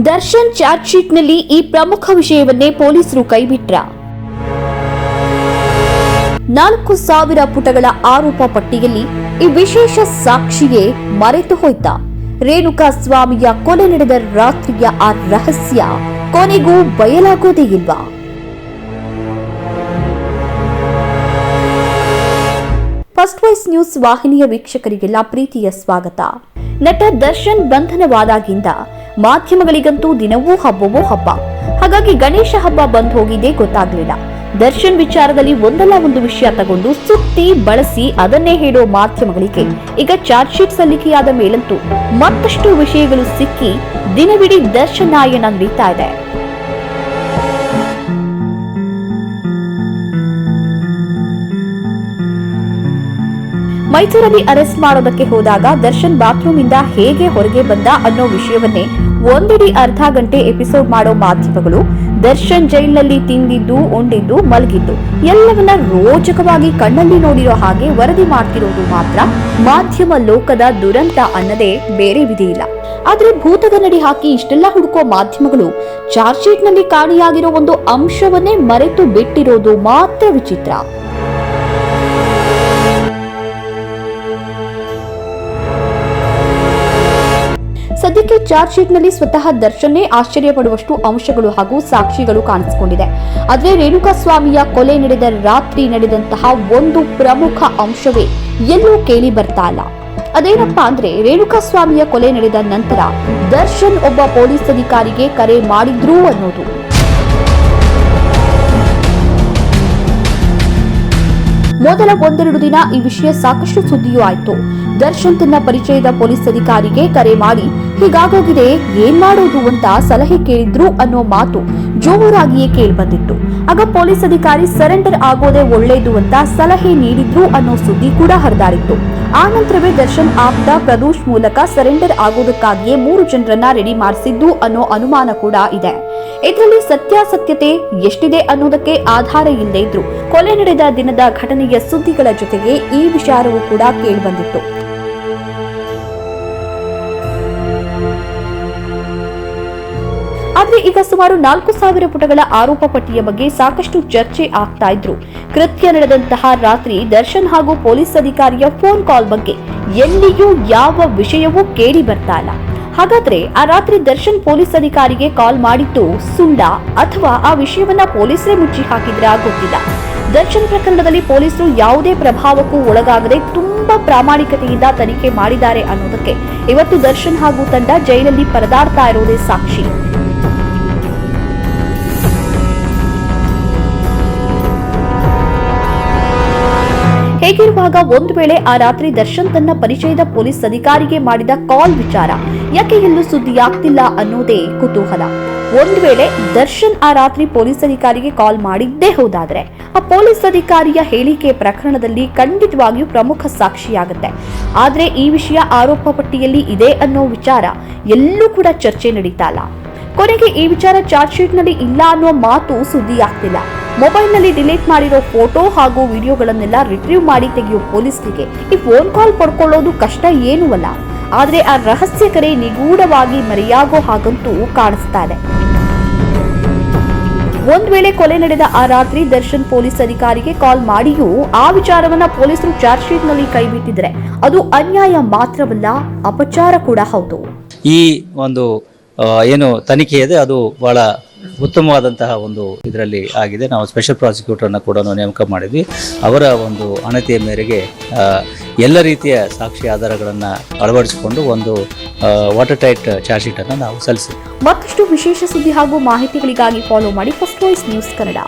Darshan charge ಶೀಟ್ನಲ್ಲಿ ಈ ಪ್ರಮುಖ ವಿಷಯವನ್ನೇ ಪೊಲೀಸರು ಕೈಬಿಟ್ರ. ನಾಲ್ಕು ಸಾವಿರ ಪುಟಗಳ ಆರೋಪ ಪಟ್ಟಿಯಲ್ಲಿ ಈ ವಿಶೇಷ ಸಾಕ್ಷಿಯೇ ಮರೆತು ಹೋಯ್ತ. ರೇಣುಕಾ ಸ್ವಾಮಿಯ ಕೊಲೆ ನಡೆದ ರಾತ್ರಿಯ ಆ ರಹಸ್ಯ ಕೊನೆಗೂ ಬಯಲಾಗೋದೇ ಇಲ್ವಾ ಫಸ್ಟ್ ವಾಯ್ಸ್ ನ್ಯೂಸ್ ವಾಹಿನಿಯ ವೀಕ್ಷಕರಿಗೆಲ್ಲ ಪ್ರೀತಿಯ ಸ್ವಾಗತ. ನಟ ದರ್ಶನ್ ಬಂಧನವಾದಾಗಿಂದ ಮಾಧ್ಯಮಗಳಿಗಂತೂ ದಿನವೂ ಹಬ್ಬವೂ ಹಬ್ಬ. ಹಾಗಾಗಿ ಗಣೇಶ ಹಬ್ಬ ಬಂದ್ ಹೋಗಿದೆ ಗೊತ್ತಾಗ್ಲಿಲ್ಲ. ದರ್ಶನ್ ವಿಚಾರದಲ್ಲಿ ಒಂದಲ್ಲ ಒಂದು ವಿಷಯ ತಗೊಂಡು ಸುತ್ತಿ ಬಳಸಿ ಅದನ್ನೇ ಹೇಳೋ ಮಾಧ್ಯಮಗಳಿಗೆ ಈಗ ಚಾರ್ಜ್ ಶೀಟ್ ಸಲ್ಲಿಕೆಯಾದ ಮೇಲಂತೂ ಮತ್ತಷ್ಟು ವಿಷಯಗಳು ಸಿಕ್ಕಿ ದಿನವಿಡೀ ದರ್ಶನ್ ನಾಯನ ನಡೀತಾ ಇದೆ. ಮೈಸೂರಲ್ಲಿ ಅರೆಸ್ಟ್ ಮಾಡೋದಕ್ಕೆ ಹೋದಾಗ ದರ್ಶನ್ ಬಾತ್ರೂಮ್ ಇಂದ ಹೇಗೆ ಹೊರಗೆ ಬಂದ ಅನ್ನೋ ವಿಷಯವನ್ನೇ ಒಂದಿಡಿ ಅರ್ಧ ಗಂಟೆ ಎಪಿಸೋಡ್ ಮಾಡೋ ಮಾಧ್ಯಮಗಳು ದರ್ಶನ್ ಜೈಲಿನಲ್ಲಿ ತಿಂದಿದ್ದು, ಉಂಡಿದ್ದು, ಮಲಗಿದ್ದು, ಎಲ್ಲವನ್ನ ರೋಚಕವಾಗಿ ಕಣ್ಣಲ್ಲಿ ನೋಡಿರೋ ಹಾಗೆ ವರದಿ ಮಾಡ್ತಿರೋದು ಮಾತ್ರ ಮಾಧ್ಯಮ ಲೋಕದ ದುರಂತ ಅನ್ನದೇ ಬೇರೆ ವಿಧಿ ಇಲ್ಲ. ಆದ್ರೆ ಭೂತಗನ್ನಡಿ ಹಾಕಿ ಇಷ್ಟೆಲ್ಲ ಹುಡುಕೋ ಮಾಧ್ಯಮಗಳು ಚಾರ್ಜ್ ಶೀಟ್ನಲ್ಲಿ ಕಾಣಿಯಾಗಿರೋ ಒಂದು ಅಂಶವನ್ನೇ ಮರೆತು ಬಿಟ್ಟಿರೋದು ಮಾತ್ರ ವಿಚಿತ್ರ. ಸದ್ಯಕ್ಕೆ ಚಾರ್ಜ್ ಶೀಟ್ನಲ್ಲಿ ಸ್ವತಃ ದರ್ಶನ್ನೇ ಆಶ್ಚರ್ಯ ಪಡುವಷ್ಟು ಅಂಶಗಳು ಹಾಗೂ ಸಾಕ್ಷಿಗಳು ಕಾಣಿಸಿಕೊಂಡಿದೆ. ಆದರೆ ರೇಣುಕಾ ಸ್ವಾಮಿಯ ಕೊಲೆ ನಡೆದ ರಾತ್ರಿ ನಡೆದಂತಹ ಒಂದು ಪ್ರಮುಖ ಅಂಶವೇ ಎಲ್ಲೂ ಕೇಳಿ ಬರ್ತಾ ಇಲ್ಲ. ಅದೇನಪ್ಪಾ ಅಂದ್ರೆ ರೇಣುಕಾ ಸ್ವಾಮಿಯ ಕೊಲೆ ನಡೆದ ನಂತರ ದರ್ಶನ್ ಒಬ್ಬ ಪೊಲೀಸ್ ಅಧಿಕಾರಿಗೆ ಕರೆ ಮಾಡಿದ್ರು ಅನ್ನೋದು. ಮೊದಲ ಒಂದೆರಡು ದಿನ ಈ ವಿಷಯ ಸಾಕಷ್ಟು ಸುದ್ದಿಯೂ ಆಯಿತು. ದರ್ಶನ್ ತನ್ನ ಪರಿಚಯದ ಪೊಲೀಸ್ ಅಧಿಕಾರಿಗೆ ಕರೆ ಮಾಡಿ ಹೀಗಾಗೋಗಿದೆ, ಏನ್ ಮಾಡೋದು ಅಂತ ಸಲಹೆ ಕೇಳಿದ್ರು ಅನ್ನೋ ಮಾತು ಜೋರಾಗಿಯೇ ಕೇಳ್ಬಂದಿತ್ತು. ಆಗ ಪೊಲೀಸ್ ಅಧಿಕಾರಿ ಸರೆಂಡರ್ ಆಗೋದೇ ಒಳ್ಳೇದು ಅಂತ ಸಲಹೆ ನೀಡಿದ್ರು ಅನ್ನೋ ಸುದ್ದಿ ಕೂಡ ಹರಿದಾಡಿತ್ತು. ಆ ನಂತರವೇ ದರ್ಶನ್ ಆಪ್ತ ಪ್ರದೋಷ್ ಮೂಲಕ ಸರೆಂಡರ್ ಆಗೋದಕ್ಕಾಗಿಯೇ ಮೂರು ಜನರನ್ನ ರೆಡಿ ಮಾಡಿಸಿದ್ದು ಅನ್ನೋ ಅನುಮಾನ ಕೂಡ ಇದೆ. ಇದರಲ್ಲಿ ಸತ್ಯಾಸತ್ಯತೆ ಎಷ್ಟಿದೆ ಅನ್ನೋದಕ್ಕೆ ಆಧಾರ ಇಲ್ಲದೆ ಇದ್ರು. ಕೊಲೆ ನಡೆದ ದಿನದ ಘಟನೆಯ ಸುದ್ದಿಗಳ ಜೊತೆಗೆ ಈ ವಿಚಾರವೂ ಕೂಡ ಕೇಳಿಬಂದಿತ್ತು. ಆದ್ರೆ ಈಗ ಸುಮಾರು ನಾಲ್ಕು ಸಾವಿರ ಪುಟಗಳ ಆರೋಪ ಪಟ್ಟಿಯ ಬಗ್ಗೆ ಸಾಕಷ್ಟು ಚರ್ಚೆ ಆಗ್ತಾ ಇದ್ರು. ಕೃತ್ಯ ನಡೆದಂತಹ ರಾತ್ರಿ ದರ್ಶನ್ ಹಾಗೂ ಪೊಲೀಸ್ ಅಧಿಕಾರಿಯ ಫೋನ್ ಕಾಲ್ ಬಗ್ಗೆ ಎಲ್ಲಿಯೂ ಯಾವ ವಿಷಯವೂ ಕೇಳಿ ಬರ್ತಾ ಇಲ್ಲ. ಹಾಗಾದ್ರೆ ಆ ರಾತ್ರಿ ದರ್ಶನ್ ಪೊಲೀಸ್ ಅಧಿಕಾರಿಗೆ ಕಾಲ್ ಮಾಡಿದ್ದು ಸುಳ್ಳ ಅಥವಾ ಆ ವಿಷಯವನ್ನ ಪೊಲೀಸರೇ ಮುಚ್ಚಿ ಹಾಕಿದ್ರಾ ಗೊತ್ತಿಲ್ಲ. ದರ್ಶನ್ ಪ್ರಕರಣದಲ್ಲಿ ಪೊಲೀಸರು ಯಾವುದೇ ಪ್ರಭಾವಕ್ಕೂ ಒಳಗಾಗದೆ ತುಂಬಾ ಪ್ರಾಮಾಣಿಕತೆಯಿಂದ ತನಿಖೆ ಮಾಡಿದ್ದಾರೆ ಅನ್ನೋದಕ್ಕೆ ಇವತ್ತು ದರ್ಶನ್ ಹಾಗೂ ತಂಡ ಜೈಲಲ್ಲಿ ಪರದಾಡ್ತಾ ಇರೋದೇ ಸಾಕ್ಷಿ. ಹೇಗಿರುವಾಗ ಒಂದು ವೇಳೆ ಆ ರಾತ್ರಿ ದರ್ಶನ್ ತನ್ನ ಪರಿಚಯದ ಪೊಲೀಸ್ ಅಧಿಕಾರಿಗೆ ಮಾಡಿದ ಕಾಲ್ ವಿಚಾರ ಯಾಕೆ ಎಲ್ಲೂ ಸುದ್ದಿಯಾಗ್ತಿಲ್ಲ ಅನ್ನೋದೇ ಕುತೂಹಲ. ಒಂದು ವೇಳೆ ದರ್ಶನ್ ಆ ರಾತ್ರಿ ಪೊಲೀಸ್ ಅಧಿಕಾರಿಗೆ ಕಾಲ್ ಮಾಡಿದ್ದೇ ಹೋದಾದ್ರೆ, ಆ ಪೊಲೀಸ್ ಅಧಿಕಾರಿಯ ಹೇಳಿಕೆ ಪ್ರಕರಣದಲ್ಲಿ ಖಂಡಿತವಾಗಿಯೂ ಪ್ರಮುಖ ಸಾಕ್ಷಿಯಾಗುತ್ತೆ. ಆದ್ರೆ ಈ ವಿಷಯ ಆರೋಪ ಪಟ್ಟಿಯಲ್ಲಿ ಇದೆ ಅನ್ನೋ ವಿಚಾರ ಎಲ್ಲೂ ಕೂಡ ಚರ್ಚೆ ನಡೀತಾ ಇಲ್ಲ. ಕೊನೆಗೆ ಈ ವಿಚಾರ ಚಾರ್ಜ್ ಶೀಟ್ನಲ್ಲಿ ಇಲ್ಲ ಅನ್ನೋ ಮಾತು ಸುದ್ದಿ ಆಗ್ತಿಲ್ಲ ಮೊಬೈಲ್ನಲ್ಲಿ ಡಿಲೀಟ್ ಮಾಡಿರೋ ಫೋಟೋ ಹಾಗೂ ವಿಡಿಯೋಗಳನ್ನೆಲ್ಲ ರಿಟ್ರೀವ್ ಮಾಡಿ ತೆಗೆಯೋ ಪೊಲೀಸರಿಗೆ ಈ ಫೋನ್ ಕಾಲ್ ಪಡ್ಕೊಳ್ಳೋದು ಕಷ್ಟ ಏನೂ ಅಲ್ಲ. ಆದರೆ ಆ ರಹಸ್ಯ ಕರೆ ನಿಗೂಢವಾಗಿ ಮರೆಯಾಗೋ ಹಾಗಂತೂ ಕಾಣಿಸ್ತಾ ಇದೆ. ಒಂದ್ ವೇಳೆ ಕೊಲೆ ನಡೆದ ಆ ರಾತ್ರಿ ದರ್ಶನ್ ಪೊಲೀಸ್ ಅಧಿಕಾರಿಗೆ ಕಾಲ್ ಮಾಡಿಯೂ ಆ ವಿಚಾರವನ್ನ ಪೊಲೀಸರು ಚಾರ್ಜ್ ಶೀಟ್ ಶೀಟ್ನಲ್ಲಿ ಕೈಬಿಟ್ಟಿದ್ರೆ ಅದು ಅನ್ಯಾಯ ಮಾತ್ರವಲ್ಲ, ಅಪಚಾರ ಕೂಡ ಹೌದು. ಈ ಒಂದು ಏನು ತನಿಖೆ ಇದೆ, ಅದು ಬಹಳ ಉತ್ತಮವಾದಂತಹ ಒಂದು ಇದರಲ್ಲಿ ಆಗಿದೆ. ನಾವು ಸ್ಪೆಷಲ್ ಪ್ರಾಸಿಕ್ಯೂಟರ್ನ ಕೂಡ ನೇಮಕ ಮಾಡಿದ್ವಿ. ಅವರ ಒಂದು ಅಣತಿಯ ಮೇರೆಗೆ ಎಲ್ಲ ರೀತಿಯ ಸಾಕ್ಷಿ ಆಧಾರಗಳನ್ನು ಅಳವಡಿಸಿಕೊಂಡು ಒಂದು ವಾಟರ್ ಟೈಟ್ ಚಾರ್ಜ್ ಶೀಟನ್ನು ನಾವು ಸಲ್ಲಿಸಿದ್ವಿ. ಮತ್ತಷ್ಟು ವಿಶೇಷ ಸುದ್ದಿ ಹಾಗೂ ಮಾಹಿತಿಗಳಿಗಾಗಿ ಫಾಲೋ ಮಾಡಿ ಫಸ್ಟ್ ವಾಯ್ಸ್ ನ್ಯೂಸ್ ಕನ್ನಡ